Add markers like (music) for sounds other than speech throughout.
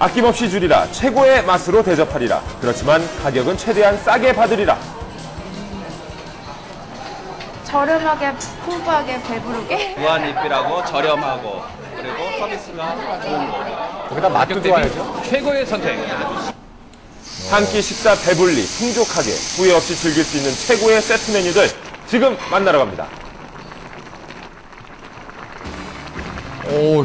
아낌없이 줄이라 최고의 맛으로 대접하리라. 그렇지만 가격은 최대한 싸게 받으리라. 저렴하게 풍부하게 배부르게 무한 리필하고 저렴하고 그리고 서비스가 좋은 거. 거기다 맛도 좋아야죠. 최고의 선택. 한 끼 식사 배불리 풍족하게 후회 없이 즐길 수 있는 최고의 세트 메뉴들 지금 만나러 갑니다. 오,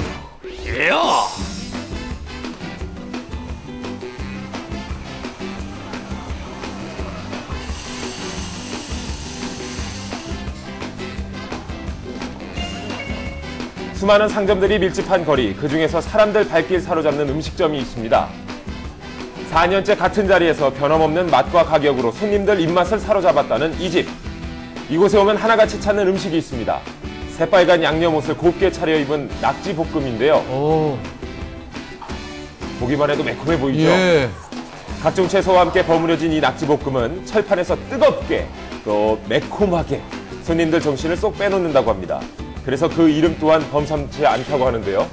수많은 상점들이 밀집한 거리, 그 중에서 사람들 발길 사로잡는 음식점이 있습니다. 4년째 같은 자리에서 변함없는 맛과 가격으로 손님들 입맛을 사로잡았다는 이 집. 이곳에 오면 하나같이 찾는 음식이 있습니다. 새빨간 양념 옷을 곱게 차려입은 낙지 볶음인데요. 오, 보기만 해도 매콤해 보이죠? 예. 각종 채소와 함께 버무려진 이 낙지 볶음은 철판에서 뜨겁게 또 매콤하게 손님들 정신을 쏙 빼놓는다고 합니다. 그래서 그 이름 또한 범상치 않다고 하는데요.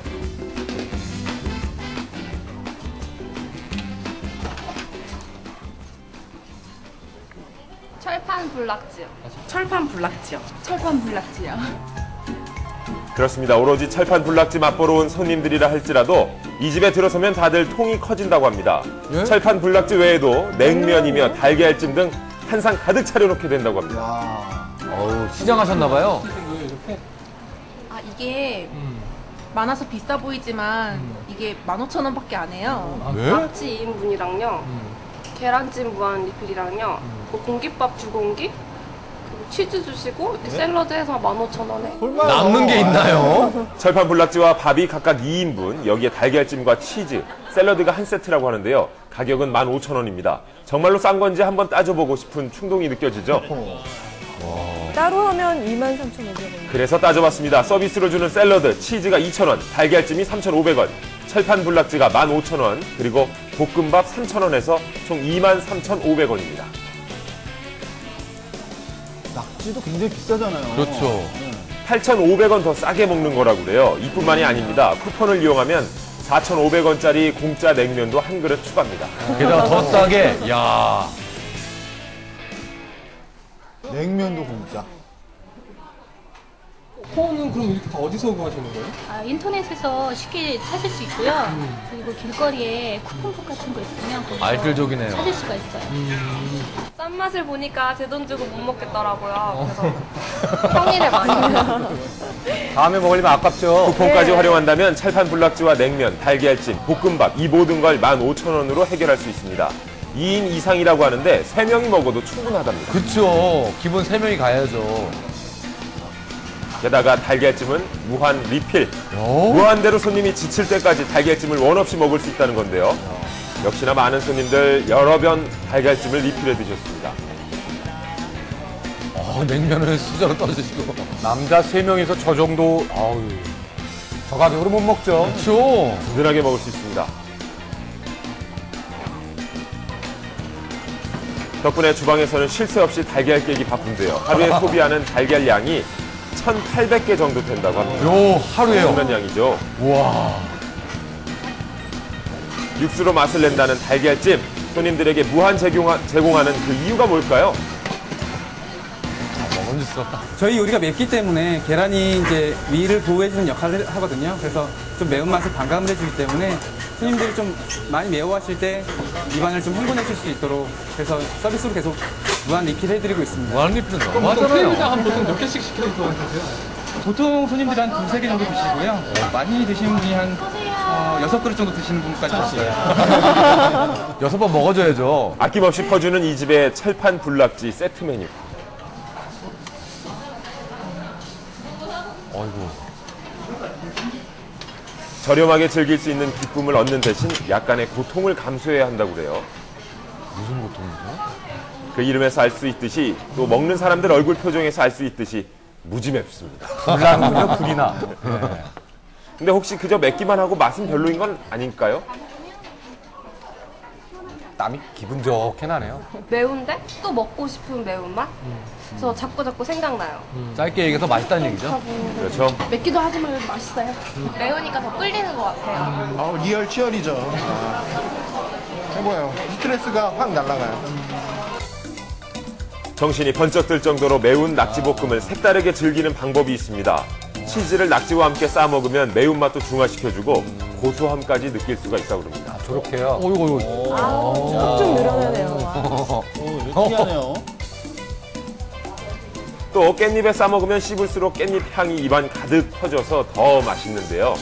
철판 불낙지요. 철판 불낙지요. 철판 불낙지요. 그렇습니다. 오로지 철판 불낙지 맛보러 온 손님들이라 할지라도 이 집에 들어서면 다들 통이 커진다고 합니다. 예? 철판 불낙지 외에도 냉면이며 달걀찜 등 한상 가득 차려놓게 된다고 합니다. 어우, 시장하셨나봐요. 아 이게 많아서 비싸 보이지만 이게 15,000원밖에 안 해요. 왜? 낙지 2인분이랑요. 계란찜 무한 리필이랑요. 그 공깃밥 두 공기. 그리고 치즈 주시고 샐러드 해서 15,000원에. 남는 게 있나요? (laughs) 철판 불낙지와 밥이 각각 2인분, 여기에 달걀찜과 치즈, 샐러드가 한 세트라고 하는데요. 가격은 15,000원입니다. 정말로 싼 건지 한번 따져보고 싶은 충동이 느껴지죠? 따로 하면 23,500원. 그래서 따져봤습니다. 서비스로 주는 샐러드, 치즈가 2,000원, 달걀찜이 3,500원, 철판 불낙지가 15,000원, 그리고 볶음밥 3,000원에서 총 23,500원입니다. 낙지도 굉장히 비싸잖아요. 그렇죠. 8,500원 더 싸게 먹는 거라고 그래요. 이뿐만이 아닙니다. 쿠폰을 이용하면 4,500원짜리 공짜 냉면도 한 그릇 추가입니다. 게다가 더 싸게, 야 냉면도 공짜. 폰은 그럼 이렇게 다 어디서 구하시는 거예요? 아, 인터넷에서 쉽게 찾을 수 있고요. 그리고 길거리에 쿠폰북 같은 거 있으면 거기서 알뜰족이네요. 찾을 수가 있어요. 싼 맛을 보니까 제 돈 주고 못 먹겠더라고요. 그래서 (laughs) 평일에 많이. (laughs) 다음에 먹으려면 아깝죠. 쿠폰까지 활용한다면 철판 불낙지와 냉면, 달걀찜, 볶음밥 이 모든 걸 15,000원으로 해결할 수 있습니다. 2인 이상이라고 하는데 3명이 먹어도 충분하답니다. 그쵸. 기본 3명이 가야죠. 게다가 달걀찜은 무한 리필. 어? 무한대로 손님이 지칠 때까지 달걀찜을 원 없이 먹을 수 있다는 건데요. 역시나 많은 손님들 여러 변 달걀찜을 리필해 드셨습니다. 어, 냉면을 수저로 떠주시고. 남자 세명이서저 정도, 아우, 저 가격으로 못 먹죠. 그렇죠. 든든하게 먹을 수 있습니다. 덕분에 주방에서는 쉴 새 없이 달걀 깨기 바쁜데요. 하루에 (laughs) 소비하는 달걀 양이 1,800개 정도 된다고 합니다. 요, 하루에요. 엄청난 양이죠. 우와. 육수로 맛을 낸다는 달걀찜. 손님들에게 무한 제공하, 제공하는 그 이유가 뭘까요? 먹음직스럽다. 저희 요리가 맵기 때문에 계란이 이제 위를 보호해주는 역할을 하거든요. 그래서 좀 매운맛을 반감을 해주기 때문에 손님들이 좀 많이 매워하실 때 입안을 좀 흥분해줄 수 있도록 그래서 서비스로 계속 무한 리필 해드리고 있습니다. 무한 리필은 그럼 너무 하잖아요. 회의장 한 보통 몇 개씩 시키는 거 같으세요? 보통 손님들이 한 두세 개 정도 드시고요. 많이 드시는 분이 한 어, 여섯 그릇 정도 드시는 분까지 있어요. (laughs) 여섯 번 먹어줘야죠. 아낌없이 퍼주는 이 집의 철판 불낙지 세트 메뉴. 어이구. 저렴하게 즐길 수 있는 기쁨을 얻는 대신 약간의 고통을 감수해야 한다고 그래요. 무슨 고통이죠? 그 이름에서 알 수 있듯이 또 먹는 사람들 얼굴 표정에서 알 수 있듯이 무지 맵습니다. 불나는군요, 불이 나. 근데 혹시 그저 맵기만 하고 맛은 별로인 건 아닐까요? 땀이 기분 좋게 나네요. 매운데 또 먹고 싶은 매운맛? 음. 그래서 자꾸 자꾸 생각나요. 짧게 얘기해서 맛있다는 얘기죠? 그렇죠. 맵기도 하지만 맛있어요. 매우니까 더 끌리는 것 같아요. 아 리얼 치열이죠. 아. 해봐요. 스트레스가 확 날아가요. 정신이 번쩍 들 정도로 매운 낙지볶음을 색다르게 즐기는 방법이 있습니다. 치즈를 낙지와 함께 싸 먹으면 매운맛도 중화시켜주고 고소함까지 느낄 수가 있다고 합니다. 저렇게요. 어이구, 어이구. 좀 늘어나네요. 와. 오, 느끼하네요. 또 깻잎에 싸 먹으면 씹을수록 깻잎 향이 입안 가득 퍼져서 더 맛있는데요.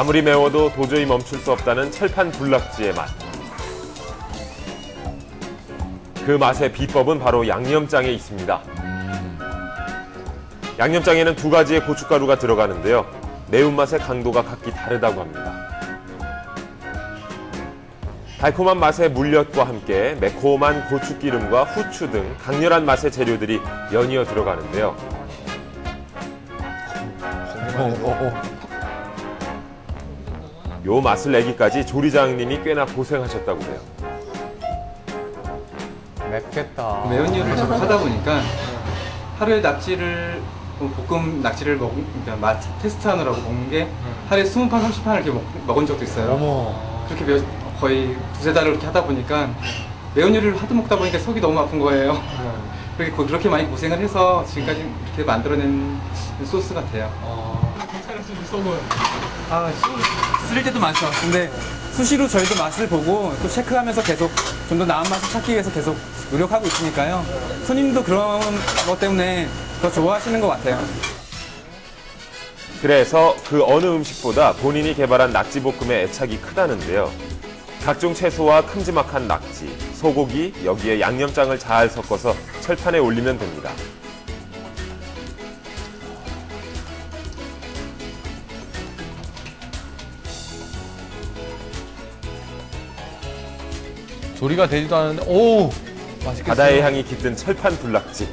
아무리 매워도 도저히 멈출 수 없다는 철판 불낙지의 맛. 그 맛의 비법은 바로 양념장에 있습니다. 양념장에는 두 가지의 고춧가루가 들어가는데요. 매운맛의 강도가 각기 다르다고 합니다. 달콤한 맛의 물엿과 함께 매콤한 고추기름과 후추 등 강렬한 맛의 재료들이 연이어 들어가는데요. 요 맛을 내기까지 조리장님이 꽤나 고생하셨다고 해요. 맵겠다. 매운 요리를 자꾸 하다 보니까 하루에 낙지를 볶음 낙지를 먹 그러니까 맛 테스트하느라고 먹는 게 하루에 20판 30판을 이렇게 먹, 먹은 적도 있어요. 어머. 그렇게 몇, 거의 두세 달을 그렇게 하다 보니까 매운 요리를 하도 먹다 보니까 속이 너무 아픈 거예요. 그렇게, 고- 그렇게 많이 고생을 해서 지금까지 이렇게 만들어낸 소스 같아요. 괜찮을 수 있어 아, 쓸 때도 많죠. 근데 수시로 저희도 맛을 보고 또 체크하면서 계속 좀 더 나은 맛을 찾기 위해서 계속 노력하고 있으니까요. 손님도 그런 것 때문에 더 좋아하시는 것 같아요. 그래서 그 어느 음식보다 본인이 개발한 낙지볶음의 애착이 크다는데요. 각종 채소와 큼지막한 낙지, 소고기, 여기에 양념장을 잘 섞어서 철판에 올리면 됩니다. 조리가 되지도 않았는데, 오! 맛있겠어요. 바다의 향이 깃든 철판 불낙지.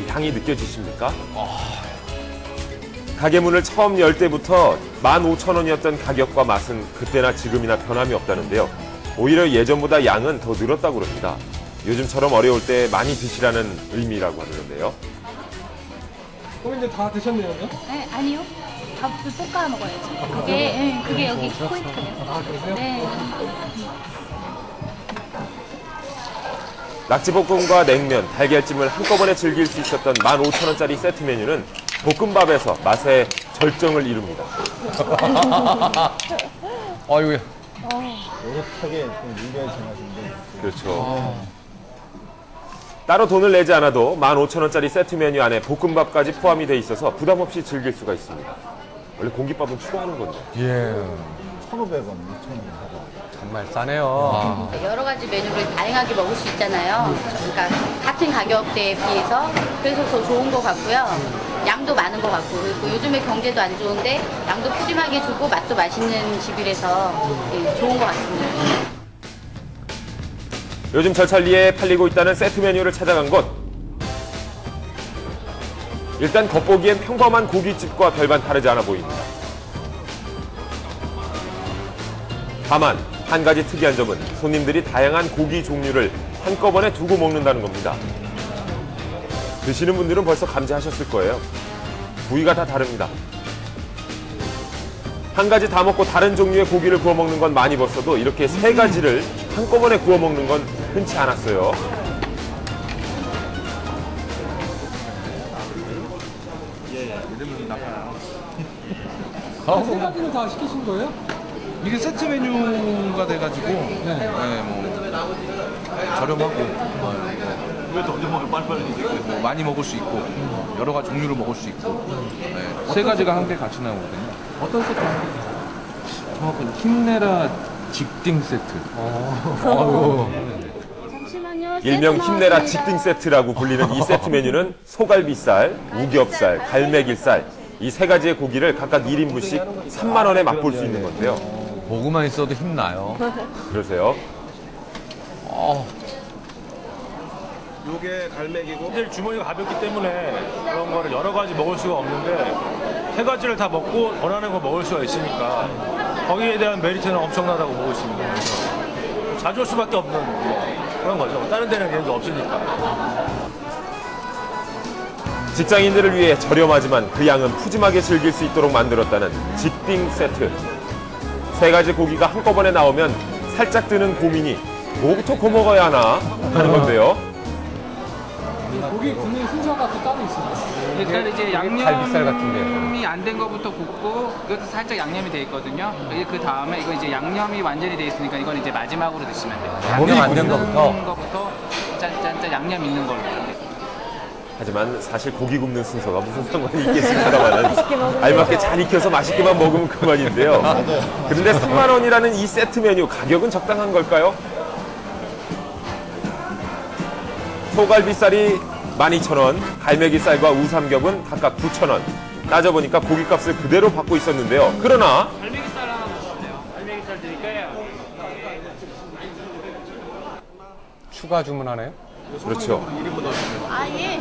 이 향이 느껴지십니까? 가게 문을 처음 열 때부터 15,000원이었던 가격과 맛은 그때나 지금이나 변함이 없다는데요. 오히려 예전보다 양은 더 늘었다고 그럽니다. 요즘처럼 어려울 때 많이 드시라는 의미라고 하는데요. 그럼 이제 다 드셨네요? 네, 아니요. 밥도 볶아 먹어야죠. 그게, 예, 그게 여기 포인트예요. 아, 그러세요? 네. 낙지볶음과 냉면, 달걀찜을 한꺼번에 즐길 수 있었던 15,000원짜리 세트 메뉴는 볶음밥에서 맛의 절정을 이룹니다. (laughs) 아이고, 노릇하게 좀 물려야 제맛인데. 그렇죠. 따로 돈을 내지 않아도 15,000원짜리 세트 메뉴 안에 볶음밥까지 포함이 돼 있어서 부담 없이 즐길 수가 있습니다. 원래 공깃밥은 추가하는 건데. 예. 1,500원, 2,000원. 정말 싸네요. 여러 가지 메뉴를 다양하게 먹을 수 있잖아요. 그러니까 같은 가격대에 비해서 그래서 더 좋은 것 같고요. 양도 많은 것 같고 그리고 요즘에 경제도 안 좋은데 양도 푸짐하게 주고 맛도 맛있는 집이라서 예, 좋은 것 같습니다. 요즘 절찰리에 팔리고 있다는 세트 메뉴를 찾아간 곳. 일단 겉보기엔 평범한 고깃집과 별반 다르지 않아 보입니다. 다만 한 가지 특이한 점은 손님들이 다양한 고기 종류를 한꺼번에 두고 먹는다는 겁니다. 드시는 분들은 벌써 감지하셨을 거예요. 부위가 다 다릅니다. 한 가지 다 먹고 다른 종류의 고기를 구워 먹는 건 많이 봤어도 이렇게 세 가지를 한꺼번에 구워 먹는 건 흔치 않았어요. 세 가지는 다 시키신 거예요? 이게 세트 메뉴가 돼가지고 네, 뭐 저렴하고 왜더 저렴하게 빨리빨리 뭐 많이 먹을 수 있고 여러 가지 종류를 먹을 수 있고 네, 세 가지가 함께 같이 나오거든요. 어떤 세트? 정확히 힘내라 직딩 세트. 잠시만요. 일명 세트 힘내라. 직딩 세트라고 불리는 이 세트 메뉴는 소갈비살, 우겹살, 갈매기살 이 세 가지의 고기를 각각 1인분씩 3만 원에 맛볼 수 있는 건데요. 보고만 있어도 힘나요. 그러세요. 어, 요게 갈매기고 사실 주머니가 가볍기 때문에 그런 거를 여러 가지 먹을 수가 없는데 세 가지를 다 먹고 원하는 거 먹을 수가 있으니까 거기에 대한 메리트는 엄청나다고 보고 있습니다. 그래서 자주 올 수밖에 없는 그런 거죠. 다른 데는 이런 게 없으니까. 직장인들을 위해 저렴하지만 그 양은 푸짐하게 즐길 수 있도록 만들었다는 직딩 세트. 세 가지 고기가 한꺼번에 나오면 살짝 드는 고민이 뭐부터 거 먹어야 하나 하는 건데요. 고기 굽는 순서가 또 따로 있습 일단 이제 갈비살 같은데. 양념이 안된 거부터 굽고 이것도 살짝 양념이 돼 있거든요. 그 다음에 이거 이제 양념이 완전히 돼 있으니까 이건 이제 마지막으로 드시면 돼요. 양념 안된 굽는 거부터? 거부터 짠짠짠 양념 있는 걸로. 하지만 사실 고기 굽는 순서가 무슨 상관이 있겠습니다만은 (laughs) 알맞게 잘 익혀서 맛있게만 먹으면 그만인데요. 그런데 3만 원이라는 이 세트 메뉴 가격은 적당한 걸까요? 소갈비살이 12,000원, 갈매기살과 우삼겹은 각각 9,000원. 따져보니까 고기값을 그대로 받고 있었는데요. 그러나 갈매기살 하나 주실래요? 갈매기살 드릴까요? 추가 주문하네요? 그렇죠. 아, 예.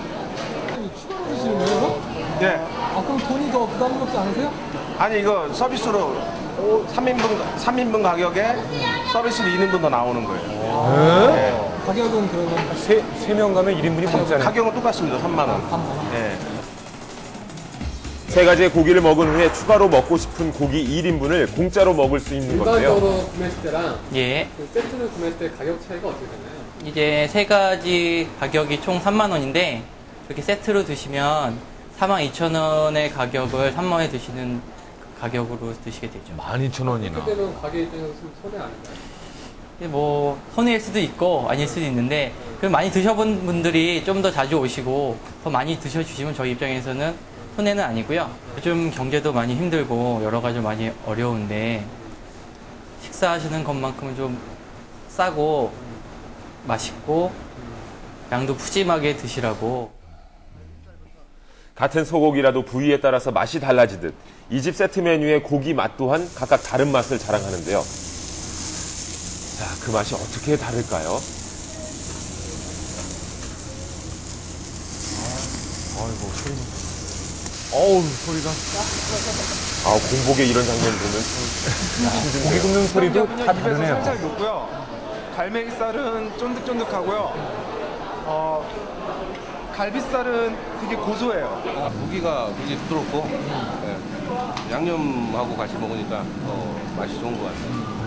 추가로 드시는 거예요? 네. 아, 그럼 돈이 더 부담스럽지 않으세요? 아니 이거 서비스로 3인분 3인분 가격에 서비스로 2인분 더 나오는 거예요. 네. 가격은 그러면 세, 세명 가면 1인분이 공짜네. 가격은 똑같습니다. 3만 원. 네. 세 가지의 고기를 먹은 후에 추가로 먹고 싶은 고기 1인분을 공짜로 먹을 수 있는 건데요. 일반적으로 구매했을 때랑 예. 그 세트를 구매했을 때 가격 차이가 어떻게 되나요? 이제 세 가지 가격이 총 3만 원인데 이렇게 세트로 드시면 4만 2천 원의 가격을 3만 원에 드시는 그 가격으로 드시게 되죠. 12,000원이나. 그때는 가게 입장에서 좀 손해 아닌가요? 뭐 손해일 수도 있고 아닐 수도 있는데 그 많이 드셔본 분들이 좀 더 자주 오시고 더 많이 드셔주시면 저희 입장에서는 손해는 아니고요. 요즘 경제도 많이 힘들고 여러 가지 많이 어려운데 식사하시는 것만큼은 좀 싸고 맛있고 양도 푸짐하게 드시라고 같은 소고기라도 부위에 따라서 맛이 달라지듯 이 집 세트 메뉴의 고기 맛 또한 각각 다른 맛을 자랑하는데요. 자, 그 맛이 어떻게 다를까요? 아이고, 소리. 어우, 소리가. 아, 공복에 이런 장면 보면 참 힘든데요. 고기 굽는 소리도 다 입에서 다르네요. 살살 녹고요. 갈매기살은 쫀득쫀득하고요. 어, 갈비살은 되게 고소해요. 고기가 굉장히 부드럽고 예, 양념하고 같이 먹으니까 더 맛이 좋은 것 같아요.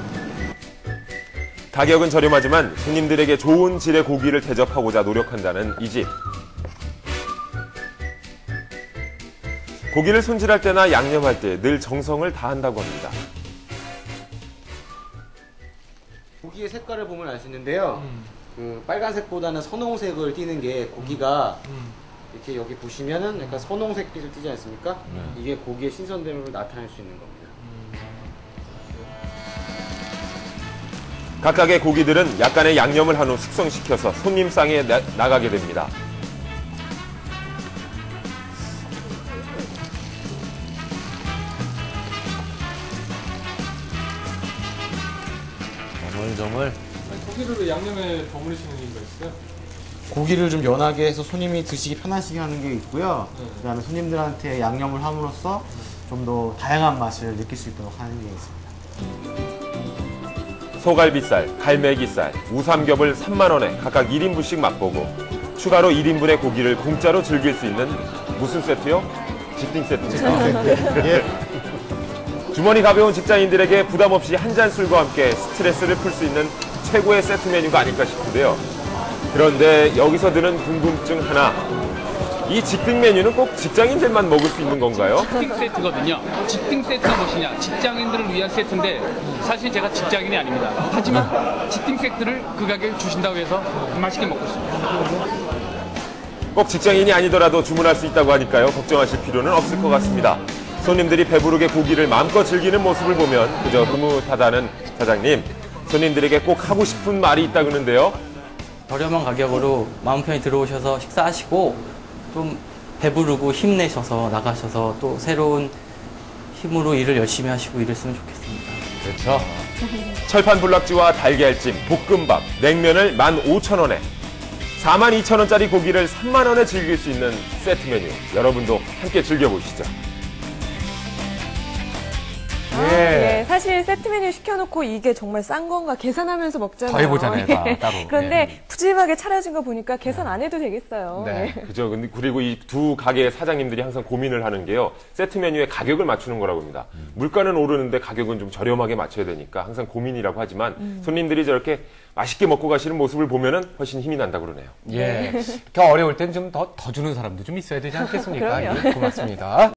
가격은 저렴하지만 손님들에게 좋은 질의 고기를 대접하고자 노력한다는 이 집. 고기를 손질할 때나 양념할 때 늘 정성을 다한다고 합니다. 고기의 색깔을 보면 알 수 있는데요. 그 빨간색보다는 선홍색을 띠는 게 고기가 이렇게 여기 보시면은 약간 선홍색 빛을 띠지 않습니까? 이게 고기의 신선됨을 나타낼 수 있는 겁니다. 각각의 고기들은 약간의 양념을 한 후 숙성시켜서 손님 상에 나, 나가게 됩니다. 조물조물. 고기를 왜 양념에 버무리시는 이유가 있어요? 고기를 좀 연하게 해서 손님이 드시기 편하시게 하는 게 있고요. 네. 그다음에 손님들한테 양념을 함으로써 좀 더 다양한 맛을 느낄 수 있도록 하는 게 있습니다. 소갈비살, 갈매기살, 우삼겹을 3만 원에 각각 1인분씩 맛보고 추가로 1인분의 고기를 공짜로 즐길 수 있는 무슨 세트요? 직딩 세트입니다. (laughs) 예. 주머니 가벼운 직장인들에게 부담 없이 한 잔 술과 함께 스트레스를 풀 수 있는 최고의 세트 메뉴가 아닐까 싶은데요. 그런데 여기서 드는 궁금증 하나. 이 직딩 메뉴는 꼭 직장인들만 먹을 수 있는 건가요? 직딩 세트거든요. 직딩 세트 무엇이냐? 직장인들을 위한 세트인데 사실 제가 직장인이 아닙니다. 하지만 직딩 세트를 그 가격에 주신다고 해서 맛있게 먹고 있습니다. 꼭 직장인이 아니더라도 주문할 수 있다고 하니까요. 걱정하실 필요는 없을 것 같습니다. 손님들이 배부르게 고기를 마음껏 즐기는 모습을 보면 그저 흐뭇하다는 사장님. 손님들에게 꼭 하고 싶은 말이 있다 그러는데요. 저렴한 가격으로 마음 편히 들어오셔서 식사하시고 좀 배부르고 힘내셔서 나가셔서 또 새로운 힘으로 일을 열심히 하시고 이랬으면 좋겠습니다. 그렇죠. 철판 불락지와 달걀찜, 볶음밥, 냉면을 15,000원에 42,000원짜리 고기를 3만원에 즐길 수 있는 세트 메뉴. 여러분도 함께 즐겨보시죠. 사실 세트 메뉴 시켜놓고 이게 정말 싼 건가 계산하면서 먹잖아요. 더 해보잖아요, 다, (laughs) 예. 따로. 그런데 네. 푸짐하게 차려진 거 보니까 계산 안 해도 되겠어요. 네. 예. 그죠. 그리고 이 두 가게 사장님들이 항상 고민을 하는 게요. 세트 메뉴의 가격을 맞추는 거라고 합니다. 물가는 오르는데 가격은 좀 저렴하게 맞춰야 되니까 항상 고민이라고 하지만 음. 손님들이 저렇게 맛있게 먹고 가시는 모습을 보면은 훨씬 힘이 난다 그러네요. 예. (laughs) 이렇게 어려울 땐 좀 더 더 주는 사람도 좀 있어야 되지 않겠습니까? 예, 고맙습니다.